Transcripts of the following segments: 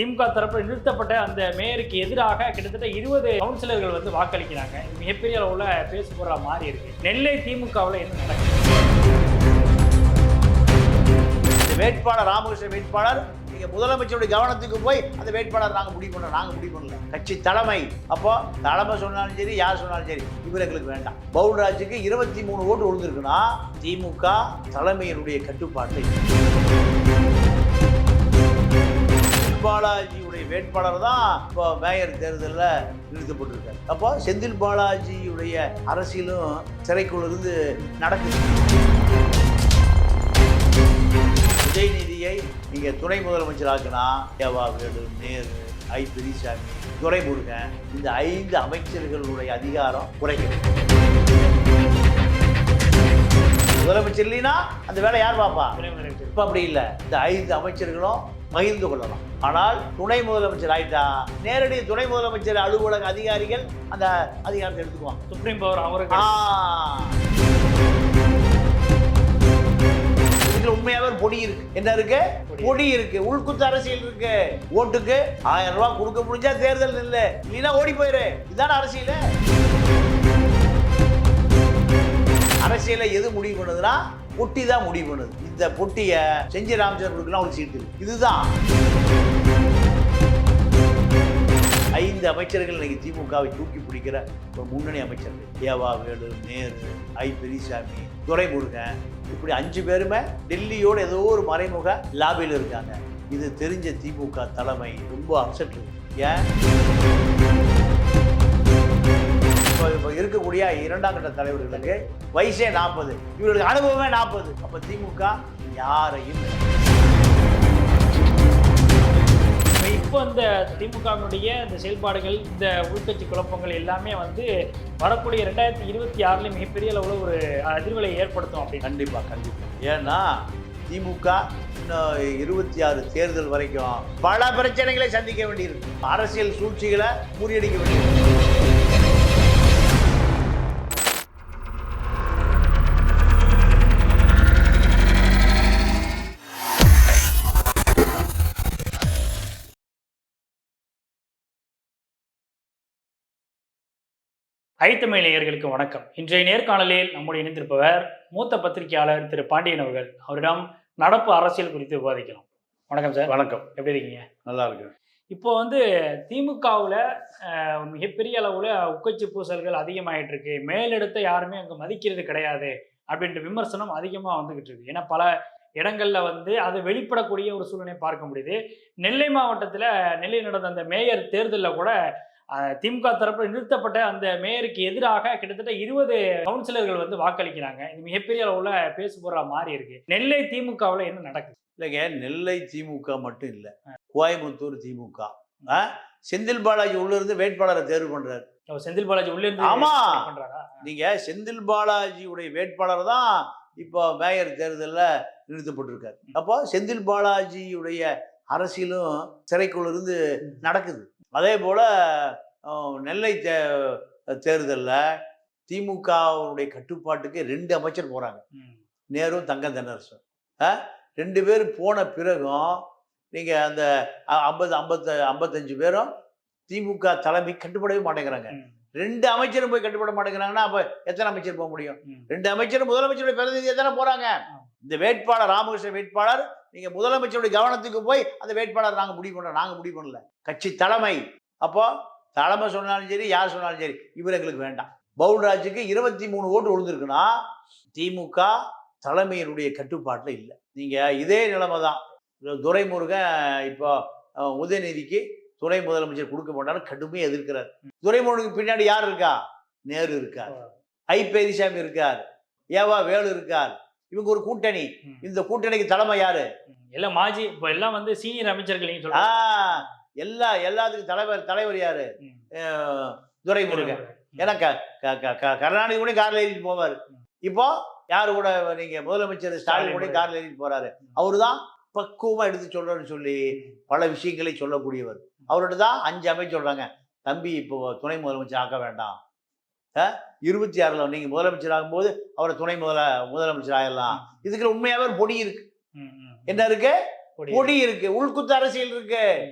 திமுக தரப்பில் நிறுத்தப்பட்ட அந்த மேயருக்கு எதிராக கிட்டத்தட்ட இருபது கவுன்சிலர்கள் வந்து வாக்களிக்கிறாங்க. மிகப்பெரிய அளவில் பேசு போகிற மாறி இருக்கு. நெல்லை திமுகவில் என்ன நடக்குது? இந்த வேட்பாளர் ராமகிருஷ்ணன் வேட்பாளர் நீங்கள் முதலமைச்சருடைய கவனத்துக்கு போய் அந்த வேட்பாளர் நாங்கள் முடிவு பண்ணோம் நாங்கள் முடிவு பண்ணல. கட்சி தலைமை. அப்போ தலைமை சொன்னாலும் சரி யார் சொன்னாலும் சரி இவர் எங்களுக்கு வேண்டாம். பவுல்ராஜுக்கு இருபத்தி மூணு ஓட்டு விழுந்திருக்குன்னா திமுக தலைமையினுடைய கட்டுப்பாட்டை செந்தில் பாலாஜியுடைய வேட்பாளர் தான் இப்போ மேயர் தேர்தலில் நிறுத்தப்பட்டிருக்காரு அப்போ செந்தில் பாலாஜியுடைய அரசியலும் சிறைக்குள்ள இருந்து நடக்குது. உதயநிதியை நீங்க துணை முதலமைச்சர் ஆக்குனா ஏவா வேலு நேரு ஐ பெரியசாமி துரைமுருகன் இந்த ஐந்து அமைச்சர்களுடைய அதிகாரம் குறைக்கும் முதலமைச்சர் இல்லைன்னா அந்த வேலை யார் முதலமைச்சர். இப்ப அப்படி இல்லை. இந்த ஐந்து அமைச்சர்களும் பகிர்ந்து கொள்ளலாம். ஆனால் துணை முதலமைச்சர் ஆயிட்டா? நேரடி துணை முதலமைச்சர் அலுவலக அதிகாரிகள் அந்த அதிகாரத்தை எடுத்துக்குவாங்க. சுப்ரீம் பவர் அவருக்கு. இதுல உண்மையாவே ஒரு பொடி இருக்கு. என்ன இருக்கு? பொடி. பொடி இருக்கு. உள்குத்து அரசியல் இருக்கு. ஓட்டுக்கு ஆயிரம் ரூபாய் கொடுக்க முடிஞ்சா தேர்தல் இல்ல. இல்லைன்னா ஓடி போயிரு. இதான அரசியல்? அரசியலை எது முடிவு பண்ணுதுன்னா பொட்டி தான் முடிவு பண்ணுது. இந்த பொட்டியை செஞ்சி ராமச்சந்திரனுக்குலாம் ஒரு சீட்டு இதுதான். ஐந்து அமைச்சர்கள் இன்னைக்கு திமுகவை தூக்கி பிடிக்கிற ஒரு முன்னணி அமைச்சர்கள் ஏவா வேலு நேரு ஐ. பெரியசாமி துரைமுருகன் இப்படி அஞ்சு பேருமே டெல்லியோட ஏதோ ஒரு மறைமுக லாபியில் இருக்காங்க. இது தெரிஞ்ச திமுக தலைமை ரொம்ப அப்செட் ஏன்? இப்போ இப்போ இருக்கக்கூடிய இரண்டாம் கட்ட தலைவர்களுக்கு வயசே நாற்பது இவர்களுக்கு அனுபவமே நாற்பது அப்போ திமுக யாரையும் இப்ப இந்த திமுகவினுடைய இந்த செயல்பாடுகள் இந்த உள்கட்சி குழப்பங்கள் எல்லாமே வந்து வரக்கூடிய ரெண்டாயிரத்தி இருபத்தி ஆறுல மிகப்பெரிய அளவுல ஒரு அதிர்வலை ஏற்படுத்தும் அப்படின்னு. கண்டிப்பா கண்டிப்பா. ஏன்னா திமுக இன்னும் இருபத்தி ஆறு தேர்தல் வரைக்கும் பல பிரச்சனைகளை சந்திக்க வேண்டியிருக்கு. அரசியல் சூழ்ச்சிகளை முறியடிக்க வேண்டியிருக்கு. ஐத்தமிழ் நேயர்களுக்கு வணக்கம். இன்றைய நேர்காணலில் நம்முடைய இணைந்திருப்பவர் மூத்த பத்திரிகையாளர் திரு பாண்டியன் அவர்கள். அவரிடம் நடப்பு அரசியல் குறித்து விவாதிக்கலாம். வணக்கம் சார். வணக்கம். எப்படி இருக்கீங்க? நல்லா இருக்கு இப்போ வந்து திமுகவில் மிகப்பெரிய அளவில் உட்கட்சி பூசல்கள் அதிகமாயிட்டு இருக்கு. மேலிடத்தை யாருமே அங்கே மதிக்கிறது கிடையாது அப்படின்ற விமர்சனம் அதிகமாக வந்துகிட்டு இருக்கு. ஏன்னா பல இடங்கள்ல வந்து அது வெளிப்படக்கூடிய ஒரு சூழ்நிலை பார்க்க முடியுது. நெல்லை மாவட்டத்தில் நெல்லை நடந்த அந்த மேயர் தேர்தலில் கூட திமுக தரப்பில் நிறுத்தப்பட்ட அந்த மேயருக்கு எதிராக கிட்டத்தட்ட இருபது கவுன்சிலர்கள் வந்து வாக்களிக்கிறாங்க. இது மிகப்பெரிய அளவுல பேசு பொருளா மாறி இருக்கு. நெல்லை திமுகவில் என்ன நடக்குது? இல்லைங்க நெல்லை திமுக மட்டும் இல்லை. கோயம்புத்தூர் திமுக? செந்தில் பாலாஜி உள்ள இருந்து வேட்பாளரை தேர்வு பண்றாரு. செந்தில் பாலாஜி உள்ளே இருந்து ஆமா. நீங்க செந்தில் பாலாஜியுடைய வேட்பாளர் தான் இப்போ மேயர் தேர்தலில் நிறுத்தப்பட்டிருக்காரு. அப்போ செந்தில் பாலாஜியுடைய அரசியலும் சிறைக்குள்ள இருந்து நடக்குது. அதே போல நெல்லை தே தேர்தலில் திமுகவுடைய கட்டுப்பாட்டுக்கு ரெண்டு அமைச்சர் போறாங்க ம். நேரும் தங்கம் தென்னரசும்? ரெண்டு பேர் போன பிறகும் நீங்க அந்த ஐம்பது ஐம்பத்த ஐம்பத்தஞ்சு பேரும் திமுக தலைமை கட்டுப்படவே மாட்டேங்கிறாங்க. ரெண்டு அமைச்சரும் போய் கட்டுப்பட மாட்டேங்கிறாங்கன்னா அப்ப எத்தனை அமைச்சர் போக முடியும். ரெண்டு அமைச்சரும் முதலமைச்சருடைய பிரதிநிதியை தானே போறாங்க இந்த வேட்பாளர் ராமகிருஷ்ணன் வேட்பாளர் நீங்க முதலமைச்சருடைய கவனத்துக்கு போய் அந்த வேட்பாளர் நாங்க முடிவு பண்ணோம் நாங்க முடிவு பண்ணல. கட்சி தலைமை. அப்போ தலைமை சொன்னாலும் சரி யார் சொன்னாலும் சரி இவர் எங்களுக்கு வேண்டாம். பவுல்ராஜுக்கு இருபத்தி மூணு ஓட்டு விழுந்திருக்குன்னா திமுக தலைமையினுடைய கட்டுப்பாட்டில் இல்லை. நீங்க இதே நிலைமை தான். துரைமுருகன் இப்போ உதயநிதிக்கு துணை முதலமைச்சர் கொடுக்க மாட்டாரு கடுமையாக எதிர்க்கிறார். துரைமுருகனுக்கு பின்னாடி யார் இருக்கா? நேரு இருக்கார். ஐ பெரியசாமி இருக்கார். ஏவா வேலு இருக்கார். இவங்க ஒரு கூட்டணி. இந்த கூட்டணிக்கு தலைமை யாரு. எல்லாம் மாஜி இப்போ எல்லாம் வந்து சீனியர் அமைச்சர்கள் சொல்றீங்க. எல்லா எல்லாத்துக்கும் தலைவர் தலைவர் யாரு? துரைமுருகன். ஏன்னா கருணாநிதி கூட கார்ல ஏறிட்டு போவார். இப்போ யாரு கூட நீங்க முதலமைச்சர் ஸ்டாலின் கூட கார்ல ஏறிட்டு போறாரு. அவருதான் பக்குவமா எடுத்து சொல்றேன்னு சொல்லி பல விஷயங்களை சொல்லக்கூடியவர். அவர்கிட்ட தான் அஞ்சு அமைச்சர் சொல்றாங்க. தம்பி இப்போ துணை முதலமைச்சர் ஆக்க வேண்டாம். இருபத்தி ஆறுல நீங்க முதலமைச்சர் ஆகும்போது அவரை துணை முதல முதலமைச்சர் ஆயிடலாம் இதுக்கு உண்மையாவே ஒரு பொடி இருக்கு. என்ன இருக்கு? பொடி. இருக்கு. உள்குத்து அரசியல் இருக்கு.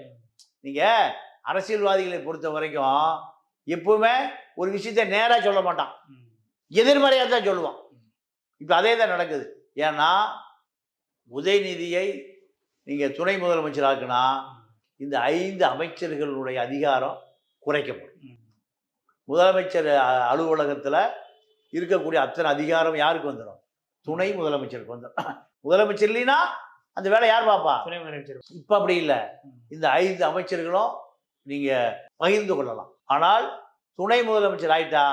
நீங்க அரசியல்வாதிகளை பொறுத்த வரைக்கும் எப்பவுமே ஒரு விஷயத்தை நேரா சொல்ல மாட்டான். ம். எதிர்மறையா தான் சொல்லுவான். இப்ப அதே தான் நடக்குது. ஏன்னா உதயநிதியை நீங்க துணை முதலமைச்சர் ஆக்குனா இந்த ஐந்து அமைச்சர்களுடைய அதிகாரம் குறைக்கப்படும். முதலமைச்சர் அலுவலகத்துல இருக்கக்கூடிய அத்தனை அதிகாரம் யாருக்கு வந்துடும்? துணை முதலமைச்சருக்கு வந்துடும். முதலமைச்சர் இல்லைன்னா அந்த வேலை யார் பாப்பா துணை முதலமைச்சர். இப்ப அப்படி இல்லை. இந்த ஐந்து அமைச்சர்களும் நீங்க பகிர்ந்து கொள்ளலாம். ஆனால் துணை முதலமைச்சர் ஆயிட்டா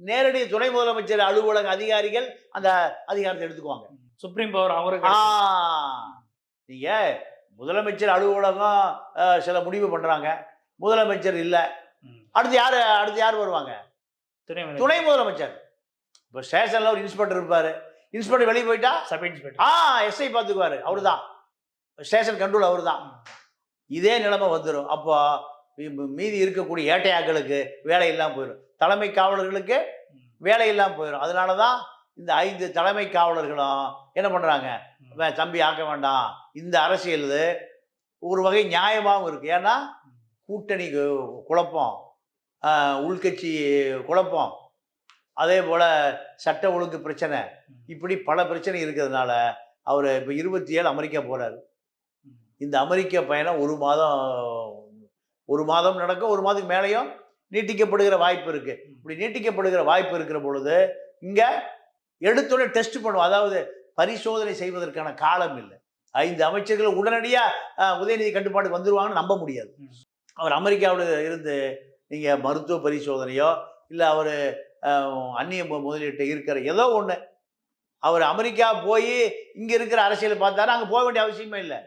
நேரடி துணை முதலமைச்சர் அலுவலக அதிகாரிகள் அந்த அதிகாரத்தை எடுத்துக்குவாங்க. சுப்ரீம் பவர் அவருக்கு ஆ, நீங்க முதலமைச்சர் அலுவலகம் சில முடிவு பண்றாங்க. முதலமைச்சர் இல்ல. அடுத்து யாரு அடுத்து யார் வருவாங்க? துணை துணை முதலமைச்சர். இப்போ ஸ்டேஷன்ல ஒரு இன்ஸ்பெக்டர் இருப்பாரு. இன்ஸ்பெக்டர் வெளியே போயிட்டா? Sub inspector. ஆ எஸ்ஐ பார்த்துக்குவாரு அவருதான் ஸ்டேஷன் கண்ட்ரோல் அவர்தான் இதே நிலைமை வந்துடும் அப்போ மீதி இருக்கக்கூடிய ஏட்டையாக்களுக்கு வேலை இல்லாமல் போயிடும் தலைமை காவலர்களுக்கு வேலை இல்லாமல் போயிடும் அதனால தான் இந்த ஐந்து தலைமை காவலர்களும் என்ன பண்ணுறாங்க தம்பி ஆக்க வேண்டாம். இந்த அரசியல் ஒரு வகை நியாயமாகவும் இருக்கு. ஏன்னா கூட்டணி குழப்பம். உள்கட்சி குழப்பம். அதே போல் சட்ட ஒழுங்கு பிரச்சனை. இப்படி பல பிரச்சனை இருக்கிறதுனால அவர் இப்போ இருபத்தி ஏழு அமெரிக்கா போகிறாரு இந்த அமெரிக்க பயணம் ஒரு மாதம் ஒரு மாதம் நடக்கும் ஒரு மாதத்துக்கு மேலேயும் நீட்டிக்கப்படுகிற வாய்ப்பு இருக்கு. இப்படி நீட்டிக்கப்படுகிற வாய்ப்பு இருக்கிற பொழுது இங்க எடுத்தோடனே டெஸ்ட் பண்ணுவோம். அதாவது பரிசோதனை செய்வதற்கான காலம் இல்லை. ஐந்து அமைச்சர்கள் உடனடியா அஹ், உதயநிதி கட்டுப்பாட்டுக்கு வந்துருவாங்கன்னு நம்ப முடியாது. அவர் அமெரிக்காவில் இருந்து நீங்க மருத்துவ பரிசோதனையோ இல்லை அவர் அந்நிய முதலீட்டு இருக்கிற ஏதோ ஒன்று அவர் அமெரிக்கா போய் இங்க இருக்கிற அரசியலை பார்த்தாரு அங்க போக வேண்டிய அவசியமே இல்லை.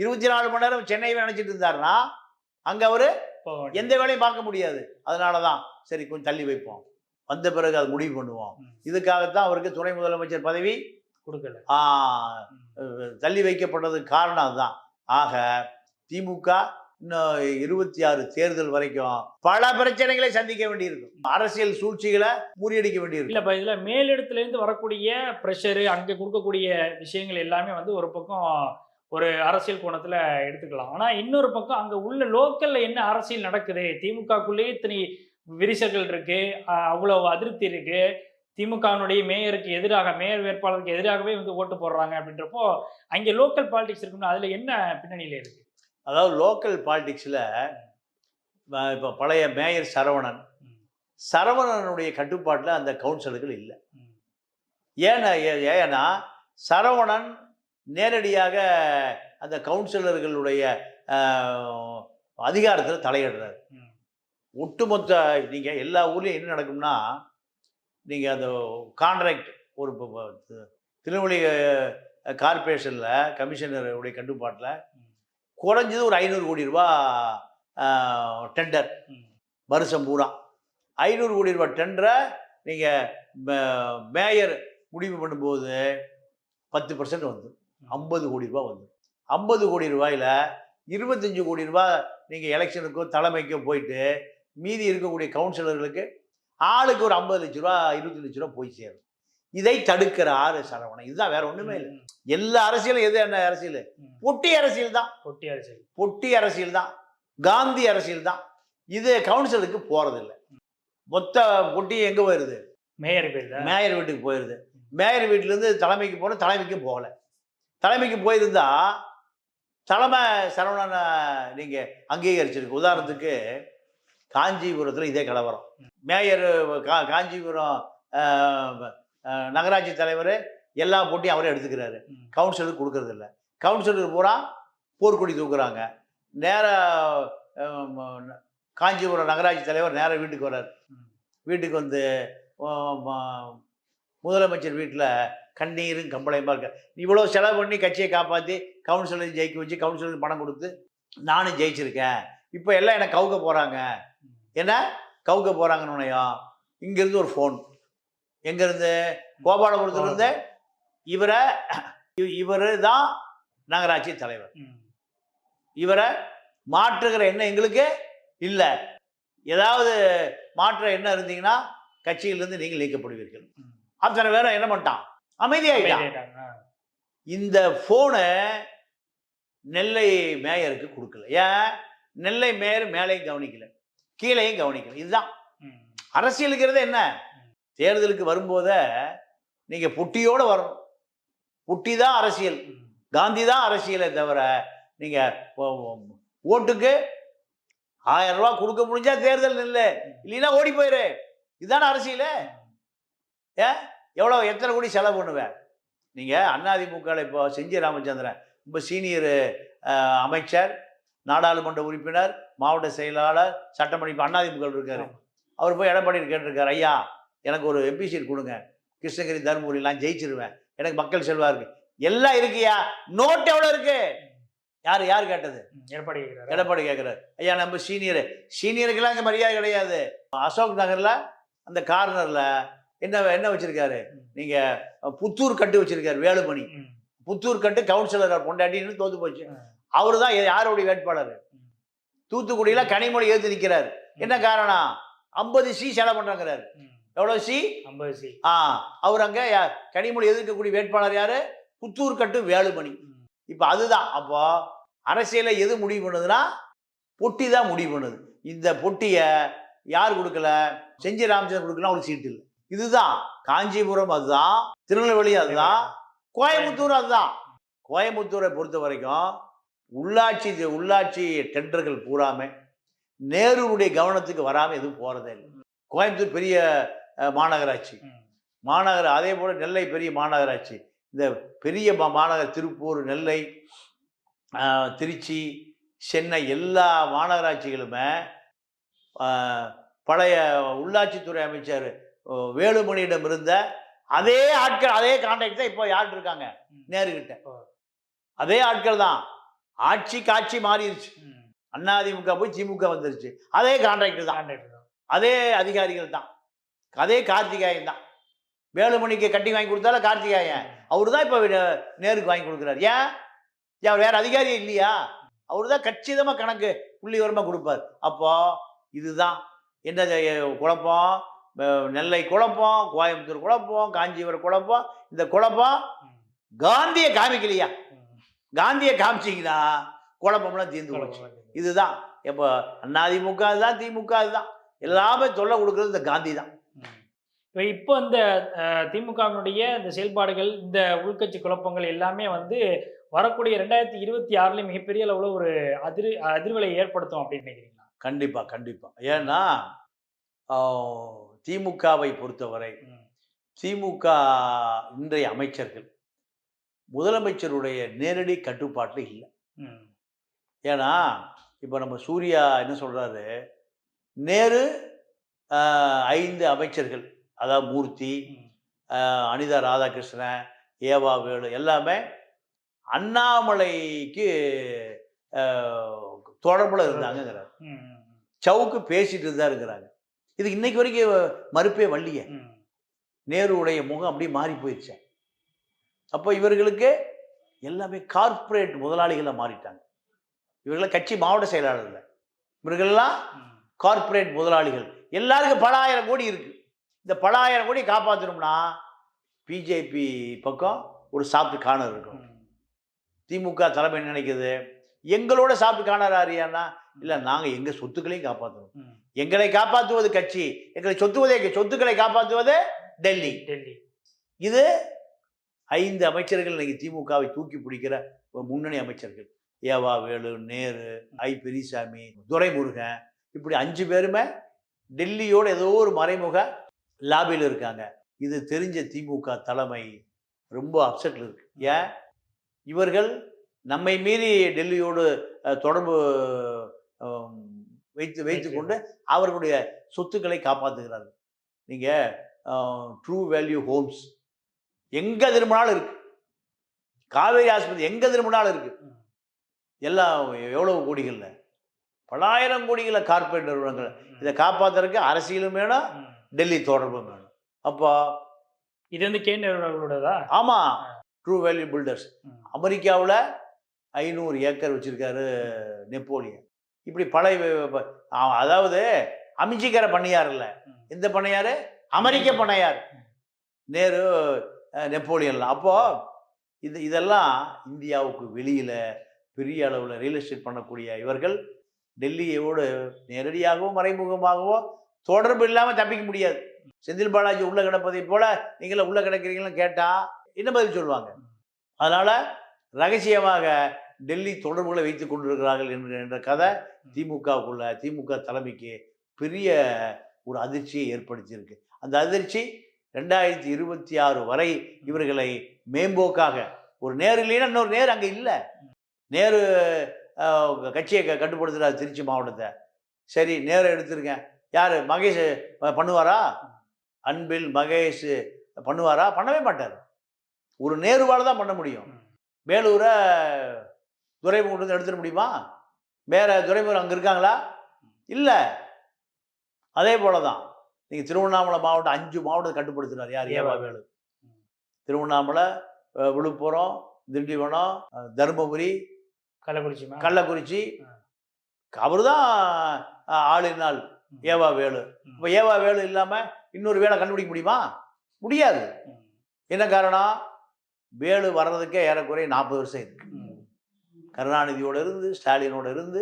இருபத்தி நாலு மணி நேரம் சென்னையை நினைச்சிட்டு இருந்தாருன்னா அங்க அவரு எந்த வேலையும் பார்க்க முடியாது. அதனால தான் சரி கொஞ்சம் தள்ளி வைப்போம். வந்த பிறகு அது முடிவு பண்ணுவோம். இதுக்காகத்தான் அவருக்கு துணை முதலமைச்சர் பதவி கொடுக்கல. தள்ளி வைக்கப்பட்டதுக்கு காரணம் அதுதான். ஆக திமுக இன்னும் இருபத்தி ஆறு தேர்தல் வரைக்கும் பல பிரச்சனைகளை சந்திக்க வேண்டியிருக்கும். அரசியல் சூழ்ச்சிகளை முறியடிக்க வேண்டியிருக்கும். இல்லை இப்ப இதுல மேலிடத்துல வரக்கூடிய ப்ரெஷரு அங்கே கொடுக்கக்கூடிய விஷயங்கள் எல்லாமே வந்து ஒரு பக்கம் ஒரு அரசியல் கோணத்தில் எடுத்துக்கலாம். ஆனால் இன்னொரு பக்கம் அங்கே உள்ள லோக்கலில் என்ன அரசியல் நடக்குது? திமுகக்குள்ளேயே இத்தனை விரிசல்கள் இருக்குது அவ்வளோ அதிருப்தி இருக்குது திமுகவினுடைய மேயருக்கு எதிராக மேயர் வேட்பாளருக்கு எதிராகவே வந்து ஓட்டு போடுறாங்க அப்படின்றப்போ அங்கே லோக்கல் பாலிடிக்ஸ் இருக்குன்னா அதில் என்ன பின்னணியில் இருக்குது அதாவது லோக்கல் பாலிடிக்ஸில் இப்போ பழைய மேயர் சரவணன் சரவணனுடைய கட்டுப்பாட்டில் அந்த கவுன்சிலர்கள் இல்லை. ஏன்னா ஏ- ஏன்னா சரவணன் நேரடியாக அந்த கவுன்சிலர்களுடைய அதிகாரத்தில் தலையிடுறாரு. ஒட்டுமொத்த நீங்கள் எல்லா ஊர்லேயும் என்ன நடக்கும்னா நீங்கள் அந்த கான்ட்ராக்ட் ஒரு திருநெல்வேலி கார்பரேஷனில் கமிஷனருடைய கட்டுப்பாட்டில் குறைஞ்சது ஒரு ஐநூறு கோடி ரூபா டெண்டர். வருஷம் பூரா. ஐநூறு கோடி ரூபாய் டெண்டரை நீங்கள் மேயர் முடிவு பண்ணும்போது பத்து பர்சன்ட் வந்து. ஐம்பது கோடி ரூபாய் வந்து. ஐம்பது கோடி ரூபாயில் இருபத்தஞ்சு கோடி ரூபாய் நீங்கள் எலெக்ஷனுக்கோ தலைமைக்கோ போயிட்டு மீதி இருக்கக்கூடிய கவுன்சிலர்களுக்கு ஆளுக்கு ஒரு ஐம்பது லட்ச ரூபா இருபத்தி லட்ச ரூபா போய் சேரும். இதை தடுக்கிற ஆறு சரவணன். இதுதான் வேற ஒண்ணுமே இல்லை. எல்லா அரசியலும் எது என்ன அரசியல். பொட்டி அரசியல் தான் பொட்டி அரசியல். பொட்டி அரசியல் தான் காந்தி அரசியல் தான் இது கவுன்சிலுக்கு போறதில்லை. மொத்த பொட்டி எங்க போயிருது? மேயர் பேர்ல மேயர் வீட்டுக்கு போயிருது. மேயர் வீட்டுல இருந்து தலைமைக்கு போன தலைமைக்கும் போகல. தலைமைக்கு போயிருந்தா தலைமை சரவணனை நீங்க அங்கீகரிச்சிருக்கு உதாரணத்துக்கு காஞ்சிபுரத்துல இதே கலவரம். மேயர் கா- காஞ்சிபுரம் நகராட்சி தலைவர் எல்லா போட்டியும் அவரே எடுத்துக்கிறாரு. கவுன்சிலருக்கு கொடுக்கறது இல்ல கவுன்சிலர் பூரா போர்க்கொடி தூக்குறாங்க. நேராக காஞ்சிபுரம் நகராட்சி தலைவர் நேரா வீட்டுக்கு வர்றார். வீட்டுக்கு வந்து முதலமைச்சர் வீட்டில் கண்ணீரும் கம்பளையுமா இருக்க. இவ்வளோ செலவு பண்ணி கட்சியை காப்பாற்றி கவுன்சிலர் ஜெயிக்க வச்சு கவுன்சிலருக்கு பணம் கொடுத்து நானும் ஜெயிச்சிருக்கேன். இப்போ எல்லாம் என்னை கவுக்க போகிறாங்க என்ன? கவுக்க போகிறாங்கன்னு இங்கேருந்து ஒரு ஃபோன். எங்கேருந்து? கோபாலபுரத்துலேருந்து. இவரை இவர் தான் நகராட்சி தலைவர். இவரை மாற்றுகிற எண்ணம் எங்களுக்கு இல்லை. ஏதாவது மாற்ற எண்ணம் இருந்தீங்கன்னா கட்சியிலிருந்து நீங்கள் நீக்கப்படுவீர்கள். அத்தனை பேரும் என்ன பண்ணிட்டான்? அமைதியாயிட்டான். இந்த ஃபோனை நெல்லை மேயருக்கு கொடுக்கல. ஏன்? நெல்லை மேல் மேலையும் கவனிக்கல. கீழையும் கவனிக்கல. இதுதான். அரசியலுங்கிறது என்ன? தேர்தலுக்கு வரும்போதே நீங்க புட்டியோட வரணும். புட்டி தான் அரசியல். காந்தி தான் அரசியலை தவிர நீங்க ஓ- ஓ- ஓட்டுக்கு ஆயிரம் ரூபாய் கொடுக்க முடிஞ்சா தேர்தல் நில்லு. இல்லைன்னா ஓடி போயிரு. இதுதானே அரசியல்? எவ்வளோ எத்தனை கோடி செலவு பண்ணுவேன்? நீங்கள் அதிமுகவில் இப்போ செஞ்சி ராமச்சந்திரன். ரொம்ப சீனியர் அமைச்சர் நாடாளுமன்ற உறுப்பினர் மாவட்ட செயலாளர் சட்டமன்ற இப்போ அதிமுக இருக்காரு. அவர் போய் எடப்பாடி கேட்டிருக்காரு ஐயா எனக்கு ஒரு எம்பி சீட் கொடுங்க. கிருஷ்ணகிரி தருமபுரிலாம் ஜெயிச்சிருவேன். எனக்கு மக்கள் செல்வா இருக்கு. எல்லாம் இருக்குயா? நோட் எவ்வளோ இருக்கு? யார் யார் கேட்டது. எடப்பாடி கேக்குறாரு. எடப்பாடி கேட்குறாரு ஐயா நம்ம சீனியர் சீனியருக்கெல்லாம் இங்கே மரியாதை கிடையாது. அசோக் நகர்ல அந்த கார்னர்ல என்ன என்ன வச்சிருக்காரு? நீங்க புத்தூர் கட்டு வச்சிருக்காரு வேலுமணி. புத்தூர் கட்டு கவுன்சிலர் பொண்டாட்டின்னு தோத்து போச்சு. அவரு தான் யாருடைய வேட்பாளர். தூத்துக்குடியில கனிமொழி ஏத்து நிக்கிறாரு. என்ன காரணம்? ஐம்பது சி செலவு பண்றாங்கிறாரு. ம். எவ்வளவு சி? ஐம்பது சி. ஆ அவர் அங்க கனிமொழி எதிர்க்கக்கூடிய வேட்பாளர் யாரு? புத்தூர் கட்டு வேலுமணி. இப்போ அதுதான். அப்போ அரசியலை எது முடிவு பண்ணுதுன்னா பொட்டி தான் முடிவு பண்ணுது. இந்த பொட்டியை யார் கொடுக்கல? செஞ்சி ராமச்சந்திரன் கொடுக்கலாம் அவருக்கு சீட்டு இல்லை. இதுதான். காஞ்சிபுரம் அதுதான். திருநெல்வேலி அதுதான். கோயம்புத்தூர் அதுதான். கோயம்புத்தூரை பொறுத்த வரைக்கும் உள்ளாட்சி உள்ளாட்சி டெண்டர்கள் பூராமே நேருவுடைய கவனத்துக்கு வராம எதுவும் போறதே இல்லை. கோயம்புத்தூர் பெரிய மாநகராட்சி. மாநகர அதே போல நெல்லை பெரிய மாநகராட்சி இந்த பெரிய மாநகர திருப்பூர் நெல்லை திருச்சி சென்னை எல்லா மாநகராட்சிகளுமே பழைய உள்ளாட்சித்துறை அமைச்சர் வேலுமணியிடம் இருந்த அதே ஆட்கள் அதே கான்டாக்ட் தான் இப்போ யார்கிட்ட இருக்காங்க. நேருகிட்ட. அதே ஆட்கள் தான் ஆட்சி காட்சி மாறிடுச்சு. அதிமுக போய் திமுக வந்துருச்சு அதே கான்ட்ராக்ட் தான் கான்ட்ராக்ட் தான். அதே அதிகாரிகள் தான் அதே கார்த்திகாயன் தான். வேலுமணிக்கு கட்டி வாங்கி கொடுத்தாலும் கார்த்திகாயன். அவரு தான் இப்போ நேருக்கு வாங்கி கொடுக்குறாரு. ஏன்? அவர் வேற அதிகாரி இல்லையா? அவரு தான் கச்சிதமாக கணக்கு புள்ளி கொடுப்பார். அப்போ இதுதான். என்ன குழப்பம்? நெல்லை குழப்பம் கோயம்புத்தூர் குழப்பம் காஞ்சிபுரம் குழப்பம். இந்த குழப்பம். காந்தியை காமிக்கலையா. காந்தியை காமிச்சிங்கன்னா குழப்பம்லாம் தீர்ந்து போச்சு. இதுதான். இப்போ அதிமுக அதுதான் திமுக அதுதான் எல்லாமே தொல்லை கொடுக்குறது இந்த காந்தி தான். இப்ப இப்போ இந்த திமுகவினுடைய இந்த செயல்பாடுகள் இந்த உள்கட்சி குழப்பங்கள் எல்லாமே வந்து வரக்கூடிய ரெண்டாயிரத்தி இருபத்தி ஆறுல மிகப்பெரிய அளவுல ஒரு அதிர் அதிர்வலை ஏற்படுத்தும் அப்படின்னு நினைக்கிறீங்களா கண்டிப்பா கண்டிப்பா ஏன்னா திமுகவை பொறுத்தவரை. திமுக இன்றைய அமைச்சர்கள் முதலமைச்சருடைய நேரடி கட்டுப்பாட்டில் இல்லை. ஏன்னா இப்போ நம்ம சூர்யா என்ன சொல்றாரு நேரு ஐந்து அமைச்சர்கள் அதாவது மூர்த்தி அனிதா ராதாகிருஷ்ணன் ஏவா வேலு எல்லாமே அண்ணாமலைக்கு தொடர்புல. ம். சவுக்கு பேசிட்டு தான் இருக்கிறாங்க இது இன்னைக்கு வரைக்கும் மறுப்பே வள்ளிய ம். நேருவுடைய முகம் அப்படியே மாறி போயிடுச்சு அப்போ இவர்களுக்கு எல்லாமே கார்ப்பரேட் முதலாளிகளா மாறிட்டாங்க இவர்கள கட்சி மாவட்ட செயலாளர் இல்லை இவர்கள்லாம் ம். கார்ப்பரேட் முதலாளிகள் எல்லாருக்கும் பல ஆயிரம் கோடி இருக்கு இந்த பல ஆயிரம் கோடி காப்பாற்றணும்னா பிஜேபி பக்கம் ஒரு சாப்பிட்டு காணர் இருக்கும். திமுக தலைமை நினைக்குது? எங்களோட சாப்பிட்டு காணறாரியானா இல்லை நாங்கள் எங்கள் சொத்துக்களையும் காப்பாற்றணும். எங்களை காப்பாற்றுவது கட்சி. எங்களை சொத்துவதே சொத்துக்களை காப்பாற்றுவது டெல்லி. டெல்லி. இது ஐந்து அமைச்சர்கள் இன்னைக்கு திமுகவை தூக்கி பிடிக்கிற ஒரு முன்னணி அமைச்சர்கள். ஏவா வேலு நேரு ஐ. பெரியசாமி துரைமுருகன். இப்படி அஞ்சு பேருமே டெல்லியோட ஏதோ ஒரு மறைமுக லாபியில் இருக்காங்க. இது தெரிஞ்ச திமுக தலைமை ரொம்ப அப்செட்டில் இருக்கு. ஏன்? இவர்கள் நம்மை மீறி டெல்லியோடு தொடர்பு வைத்து வைத்து கொண்டு அவர்களுடைய சொத்துக்களை காப்பாற்றுகிறார்கள் நீங்கள் ட்ரூ வேல்யூ ஹோம்ஸ் எங்க திரும்பினாலும் இருக்கு. காவேரி ஆஸ்பத்திரி எங்க திரும்பினாலும் இருக்கு. எல்லாம் எவ்வளவு கோடிகள்ல? பலாயிரம் கோடிகள கார்ப்பரேட் நிறுவனங்கள். இதை காப்பாத்துறதுக்கு அரசியலும் வேணும். டெல்லி தொடர்பும் வேணும் அப்போ இது வந்து கே நேருவர்களோடதா ஆமா. True value builders. அமெரிக்காவில் ஐநூறு ஏக்கர் வச்சிருக்காரு நெப்போலியன். இப்படி பழைய அதாவது அமிஞ்சிக்கிற பண்ணையார் இல்லை. ம். எந்த பண்ணையார் அமெரிக்க பண்ணையார் நேரு நெப்போலியன்லாம் அப்போ இது இதெல்லாம் இந்தியாவுக்கு வெளியில பெரிய அளவில் ரியல் எஸ்டேட் பண்ணக்கூடிய இவர்கள் டெல்லியோடு நேரடியாகவோ மறைமுகமாகவோ தொடர்பு இல்லாமல் தப்பிக்க முடியாது. செந்தில் பாலாஜி உள்ள கிடப்பதை போல நீங்கள உள்ள கிடக்கிறீங்கன்னு கேட்டா என்ன பதில் சொல்லுவாங்க? அதனால ரகசியமாக டெல்லி தொடர்புகளை வைத்துக் கொண்டிருக்கிறார்கள் என்ற என்ற கதை திமுகவுக்குள்ள திமுக தலைமைக்கு பெரிய ஒரு அதிர்ச்சியை ஏற்படுத்தியிருக்கு. அந்த அதிர்ச்சி ரெண்டாயிரத்தி இருபத்தி ஆறு வரை இவர்களை மேம்போக்காக ஒரு நேரு இல்லைன்னா இன்னொரு நேரு அங்கே இல்லை. நேரு கட்சியை க- திருச்சி மாவட்டத்தை. சரி நேரம் எடுத்திருக்கேன் யார்? மகேஷ் பண்ணுவாரா? அன்பில் மகேஷ் பண்ணுவாரா? பண்ணவே மாட்டார். ஒரு நேருவால் தான் பண்ண முடியும். வேலூரை துறைமுகத்துலேருந்து எடுத்துட முடியுமா? வேற துறைமுகம் அங்கே இருக்காங்களா? இல்லை. அதே போல தான் நீங்கள் திருவண்ணாமலை மாவட்டம் அஞ்சு மாவட்டத்தை கட்டுப்படுத்தினார் யார்? ஏவா வேலு. திருவண்ணாமலை விழுப்புரம் திண்டிவனம் தருமபுரி கள்ளக்குறிச்சி. கள்ளக்குறிச்சி. அவர் தான் ஆளினால் ஏவா வேலு. இப்போ ஏவா வேலு இல்லாமல் இன்னொரு வேலை கண்டுபிடிக்க முடியுமா? முடியாது. என்ன காரணம்? வேலு வர்றதுக்கே ஏறக்குறைய நாற்பது வருஷம் இருக்கு. கருணாநிதியோட இருந்து ஸ்டாலினோட இருந்து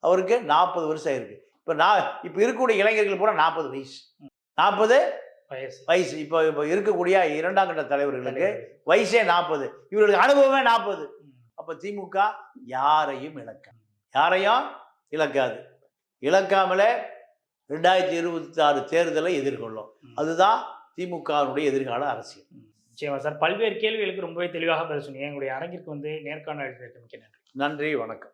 அவருக்கு நாற்பது வருஷம் இருக்கு இப்போ நான் இப்போ இருக்கக்கூடிய இளைஞர்கள் பூரா நாற்பது வயசு. நாற்பது வயசு. வயசு. இப்போ இப்போ இருக்கக்கூடிய இரண்டாம் கட்ட தலைவர்களுக்கு வயசே நாற்பது. இவர்களுக்கு அனுபவமே நாற்பது. அப்போ திமுக யாரையும் இழக்க யாரையும் இழக்காது. இழக்காமலே ரெண்டாயிரத்தி இருபத்தி ஆறு தேர்தலை எதிர்கொள்ளும். அதுதான் திமுகவினுடைய எதிர்கால அரசியல். நிச்சயமா சார். பல்வேறு கேள்விகளுக்கு ரொம்பவே தெளிவாக பதில் சொன்னீங்க. எங்களுடைய அரங்கிற்கு வந்து நேர்காணல் எடுத்ததற்கு மிக்க நன்றி. நன்றி வணக்கம்.